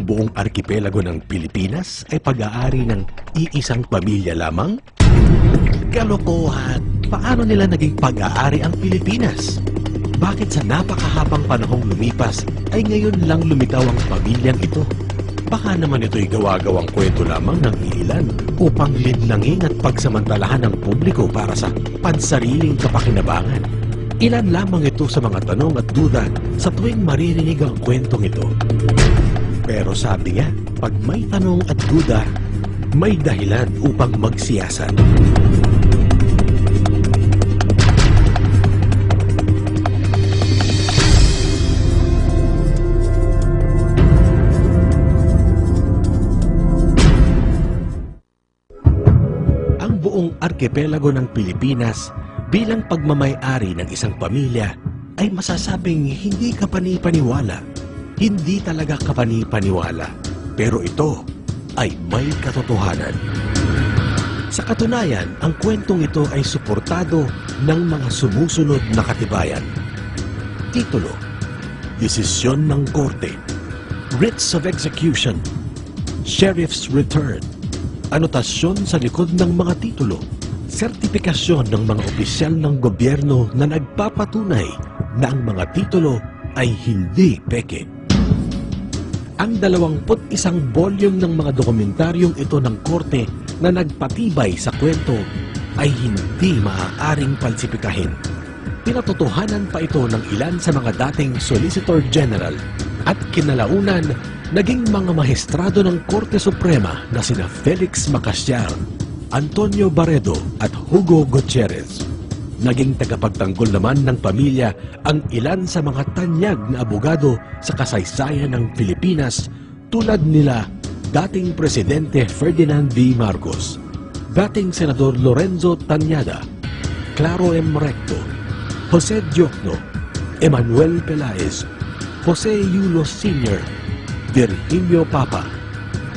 ang buong arkipelago ng Pilipinas ay pag-aari ng iisang pamilya lamang? Kalokohan! Paano nila naging pag-aari ang Pilipinas? Bakit sa napakahabang panahong lumipas ay ngayon lang lumitaw ang pamilyang ito? Baka naman ito'y gawa-gawang kwento lamang ng ilan upang linlangin at pagsamantalahan ng publiko para sa pansariling kapakinabangan. Ilan lamang ito sa mga tanong at duda sa tuwing maririnig ang kwentong ito. Pero sabi nga, pag may tanong at duda, may dahilan upang magsiyasat. Ang buong arkipelago ng Pilipinas bilang pagmamayari ng isang pamilya ay masasabing hindi kapani-paniwala. Hindi talaga kapani-paniwala. Pero ito ay may katotohanan. Sa katunayan, ang kwentong ito ay suportado ng mga sumusunod na katibayan. Titulo, Desisyon ng Korte, Writs of Execution, Sheriff's Return, anotasyon sa likod ng mga titulo, sertipikasyon ng mga opisyal ng gobyerno na nagpapatunay na ang mga titulo ay hindi peke. Ang 21 volume ng mga dokumentaryong ito ng korte na nagpatibay sa kwento ay hindi maaaring palsipikahin. Pinatotohanan pa ito ng ilan sa mga dating Solicitor General at kinalaunan naging mga maestrado ng Korte Suprema na sina Felix Macasyar, Antonio Barredo at Hugo Gutierrez. Naging tagapagtanggol naman ng pamilya ang ilan sa mga tanyag na abogado sa kasaysayan ng Pilipinas tulad nila dating Presidente Ferdinand V. Marcos, dating Senador Lorenzo Tanyada, Claro M. Recto, Jose Diokno, Emmanuel Pelaez, Jose Yulo Sr., Virgilio Papa.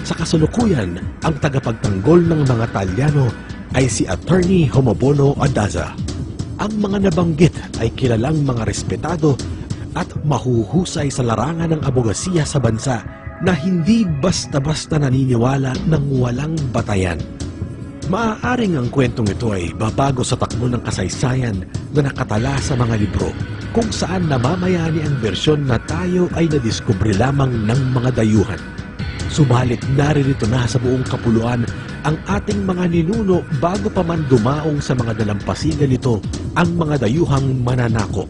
Sa kasalukuyan, ang tagapagtanggol ng mga Talyano ay si Attorney Homobono Adaza. Ang mga nabanggit ay kilalang mga respetado at mahuhusay sa larangan ng abogasiya sa bansa na hindi basta-basta naniniwala ng walang batayan. Maaaring ang kwentong ito ay babago sa takbo ng kasaysayan na nakatala sa mga libro kung saan namamayani ang bersyon na tayo ay nadiskubre lamang ng mga dayuhan. Subalit naririto na sa buong kapuluan ang ating mga ninuno bago pa man dumaong sa mga dalampasigan nito ang mga dayuhang mananakop.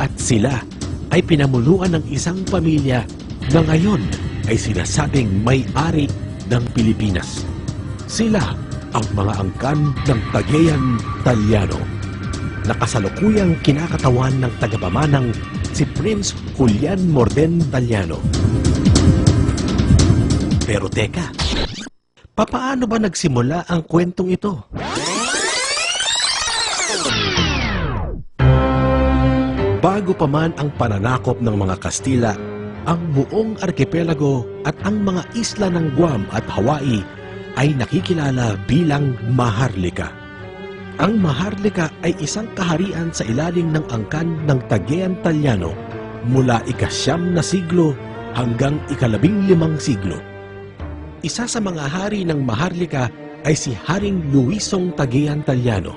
At sila ay pinamuluan ng isang pamilya na ngayon ay sinasabing may-ari ng Pilipinas. Sila ang mga angkan ng Tagayan Talyano na kasalukuyang kinakatawan ng tagapamanang si Prince Julian Morden Talyano. Pero teka, papaano ba nagsimula ang kwentong ito? Bago pa man ang pananakop ng mga Kastila, ang buong arkipelago at ang mga isla ng Guam at Hawaii ay nakikilala bilang Maharlika. Ang Maharlika ay isang kaharian sa ilalim ng angkan ng Tagean Talyano mula ikasyam na siglo hanggang ikalabing limang siglo. Isa sa mga hari ng Maharlika ay si Haring Luisong Tagean Talyano,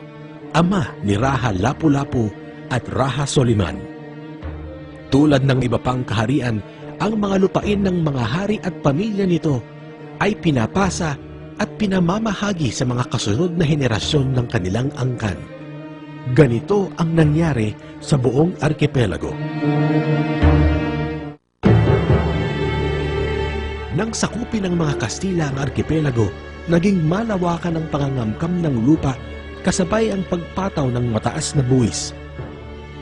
ama ni Raha Lapu-Lapu at Raha Soliman. Tulad ng iba pang kaharian, ang mga lupain ng mga hari at pamilya nito ay pinapasa at pinamamahagi sa mga kasunod na henerasyon ng kanilang angkan. Ganito ang nangyari sa buong arkipelago. Nang sakupin ng mga Kastila ang arkipelago, naging malawakan ang pangangamkam ng lupa kasabay ang pagpataw ng mataas na buwis.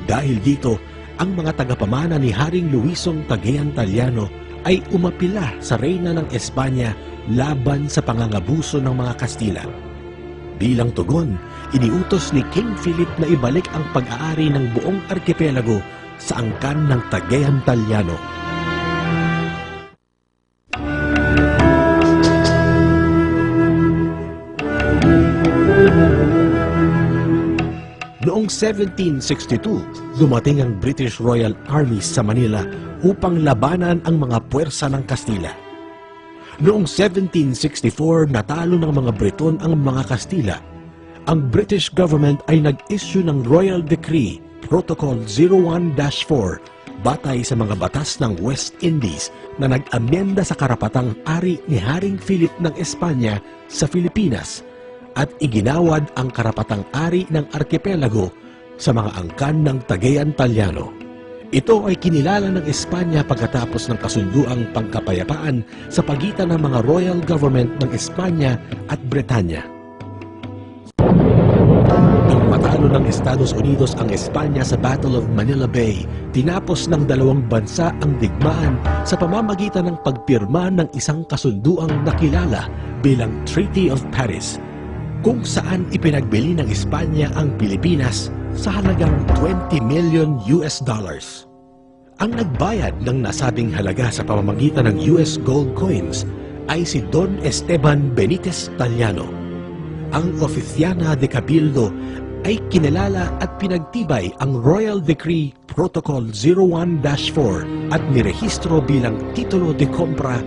Dahil dito, ang mga tagapamana ni Haring Luisong Talyano ay umapila sa reyna ng Espanya laban sa pangangabuso ng mga Kastila. Bilang tugon, iniutos ni King Philip na ibalik ang pag-aari ng buong arkipelago sa angkan ng Tagayan Talyano. Noong 1762, dumating ang British Royal Army sa Manila upang labanan ang mga puwersa ng Kastila. Noong 1764, natalo ng mga Briton ang mga Kastila. Ang British government ay nag-issue ng Royal Decree Protocol 01-4 batay sa mga batas ng West Indies na nag-amyenda sa karapatang ari ni Haring Philip ng Espanya sa Pilipinas at iginawad ang karapatang ari ng arkipelago sa mga angkan ng Tagayan Talyano. Ito ay kinilala ng Espanya pagkatapos ng kasunduang pangkapayapaan sa pagitan ng mga royal government ng Espanya at Bretanya. Nang matalo ng Estados Unidos ang Espanya sa Battle of Manila Bay, tinapos ng dalawang bansa ang digmaan sa pamamagitan ng pagpirma ng isang kasunduang nakilala bilang Treaty of Paris, kung saan ipinagbili ng Espanya ang Pilipinas sa halagang 20 million US dollars. Ang nagbayad ng nasabing halaga sa pamamagitan ng US gold coins ay si Don Esteban Benitez Taliano. Ang Oficiana de Cabildo ay kinilala at pinagtibay ang Royal Decree Protocol 01-4 at nirehistro bilang titulo de compra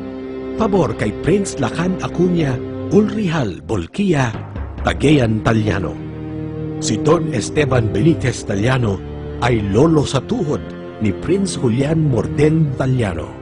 pabor kay Prince Lacan Acuña Ulrihal Bolquia Tagayan Taliano. Si Don Esteban Benitez Taliano ay lolo sa tuhod ni Prince Julian Morden Taliano.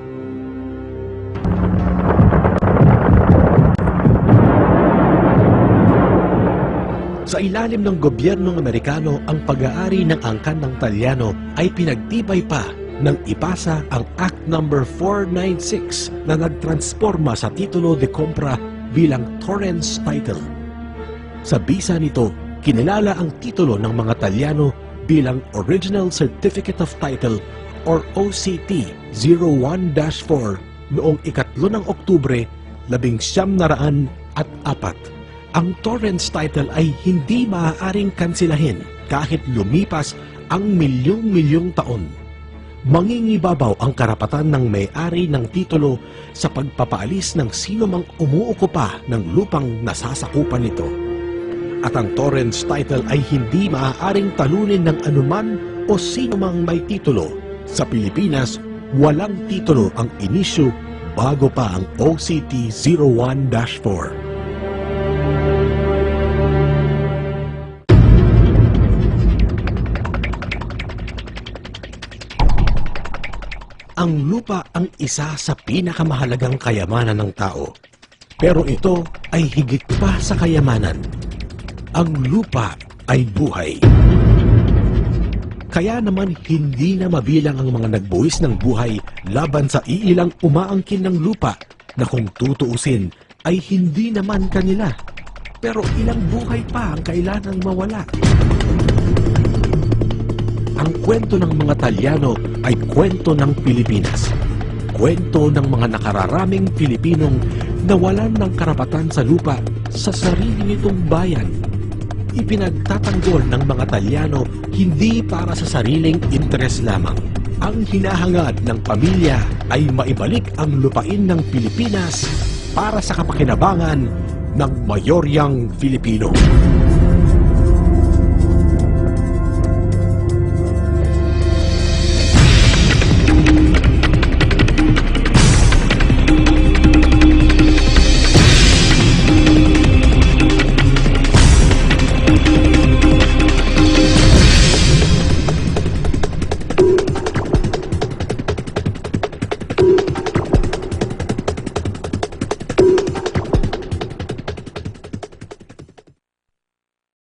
Sa ilalim ng gobyernong Amerikano, ang pag-aari ng angkan ng Talyano ay pinagtibay pa nang ipasa ang Act No. 496 na nagtransforma sa titulo de compra bilang Torrens Title. Sa bisa nito, kinilala ang titulo ng mga Talyano bilang Original Certificate of Title or OCT 01-4 noong ikatlo ng Oktubre, labing siyam naraan at apat. Ang Torrens title ay hindi maaaring kansilahin kahit lumipas ang milyong-milyong taon. Mangingibabaw ang karapatan ng may-ari ng titulo sa pagpapaalis ng sino mang umuukupa ng lupang nasasakupan nito. At ang Torrens title ay hindi maaaring talunin ng anuman o sino mang may titulo. Sa Pilipinas, walang titulo ang inisyu bago pa ang OCT 01-4. Ang lupa ang isa sa pinakamahalagang kayamanan ng tao. Pero ito ay higit pa sa kayamanan. Ang lupa ay buhay. Kaya naman hindi na mabilang ang mga nagbuwis ng buhay laban sa iilang umaangkin ng lupa na kung tutuusin ay hindi naman kanila. Pero ilang buhay pa ang kailanang mawala. Ang kwento ng mga Talyano ay kwento ng Pilipinas. Kwento ng mga nakararaming Pilipinong nawalan ng karapatan sa lupa sa sarili nitong bayan. Ipinagtatanggol ng mga Talyano hindi para sa sariling interes lamang. Ang hinahangad ng pamilya ay maibalik ang lupain ng Pilipinas para sa kapakinabangan ng mayoryang Filipino.